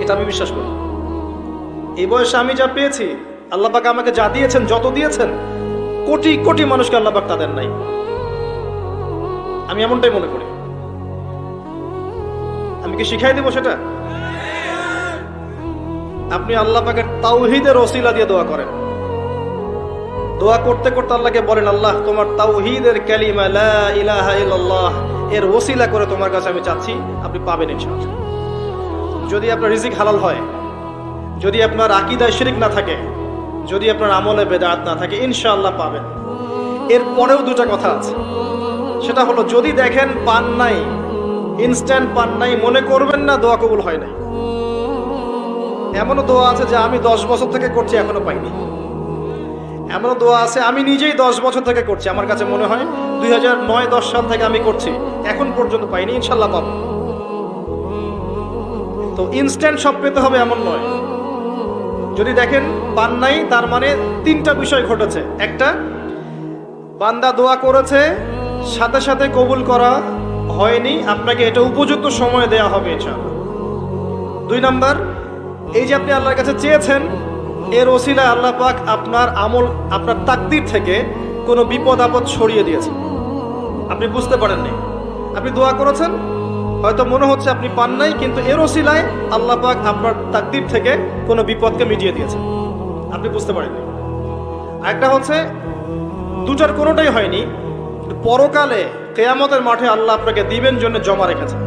এটা আমি বিশ্বাস করি। এই বয়সে আমি যা পেয়েছি আল্লাহবাক আমাকে যা দিয়েছেন, যত দিয়েছেন, কোটি কোটি মানুষকে আল্লাহ পাক তা দেন নাই। আমি এমনটাই মনে করি। আমি কি শিখাই দেবো সেটা? আপনি আল্লাহ পাকের তাওহিদের ওসিলা দিয়ে দোয়া করেন। দোয়া করতে করতে আল্লাহকে বলেন, আল্লাহ, তোমার তাওহিদের কালিমা লা ইলাহা ইল্লাল্লাহ, এর ওসিলা করে তোমার কাছে আমি চাচ্ছি, আপনি পাবেন ইনশাআল্লাহ। যদি আপনার রিজিক হালাল হয়, যদি আপনার আকিদায় শিরিক না থাকে, যদি আপনার আমলে বেদাত না থাকে, ইনশাআল্লাহ পাবেন। এর পরেও দুটা কথা আছে। সেটা হলো, যদি দেখেন পান নাই ইনস্ট্যান্ট পান নাই, মনে করবেন না দোয়া কবুল হয় নাই। এমনও দোয়া আছে যে আমি দশ বছর থেকে করছি, এখনও পাইনি। এমনও দোয়া আছে, আমি নিজেই দশ বছর থেকে করছি। আমার কাছে মনে হয়, দুই হাজার নয় দশ সাল থেকে আমি করছি, এখন পর্যন্ত পাইনি ইনশাল্লাহ পাবো। তো ইনস্ট্যান্ট সব পেতে হবে এমন নয়। যদি দেখেন, পান নাই, তার মানে তিনটা বিষয় ঘটেছে। একটা, বান্দা দোয়া করেছে, সাথে সাথে কবুল করা হয়নি, আপনাকে এটা উপযুক্ত সময় দেয়া হবে, ইনশাআল্লাহ। দুই নাম্বার, এই যে আপনি আল্লাহর কাছে চেয়েছেন, এর ওসিলা আল্লাহ পাক আপনার আমল, আপনার তাকদির থেকে কোনো বিপদ আপদ সরিয়ে দিয়েছে। আপনি বুঝতে পারেননি। আপনি দোয়া করেছেন হয়তো মনে হচ্ছে আপনি পান নাই, কিন্তু এর ওসিলায় আল্লাহ পাক আপনার তাকদির থেকে কোনো বিপদকে মিটিয়ে দিয়েছে আপনি বুঝতে পারেননি। একটা হচ্ছে, দুটার কোনোটাই হয়নি, পরকালে, কেয়ামতের মাঠে আল্লাহ আপনাকে দিবেন জন্য জমা রেখেছেন।